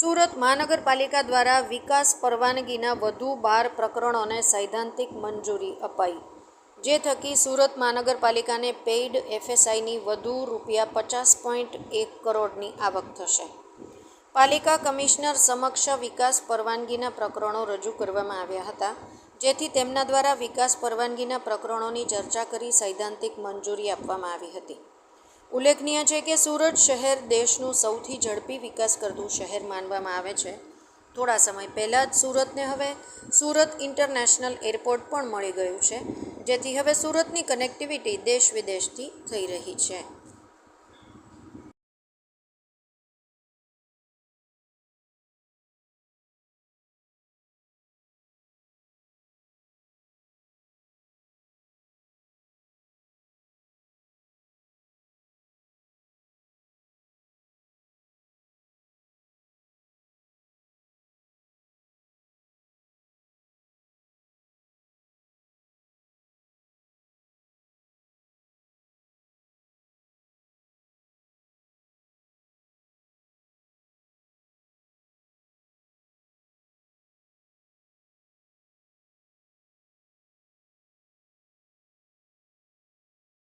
સુરત મહાનગરપાલિકા દ્વારા વિકાસ પરવાનગીના વધુ બાર પ્રકરણોને સૈદ્ધાંતિક મંજૂરી અપાઈ, જે થકી સુરત મહાનગરપાલિકાને પેઇડ એફએસઆઈની વધુ રૂપિયા પચાસ પોઈન્ટ એક કરોડની આવક થશે. પાલિકા કમિશનર સમક્ષ વિકાસ પરવાનગીના પ્રકરણો રજૂ કરવામાં આવ્યા હતા, જેથી તેમના દ્વારા વિકાસ પરવાનગીના પ્રકરણોની ચર્ચા કરી સૈદ્ધાંતિક મંજૂરી આપવામાં આવી હતી. ઉલ્લેખનીય છે કે સુરત શહેર દેશનું સૌથી ઝડપી વિકાસ કરતું શહેર માનવામાં આવે છે. થોડા સમય પહેલાં જ સુરતને હવે સુરત ઇન્ટરનેશનલ એરપોર્ટ પણ મળી ગયું છે, જેથી હવે સુરતની કનેક્ટિવિટી દેશ વિદેશથી થઈ રહી છે.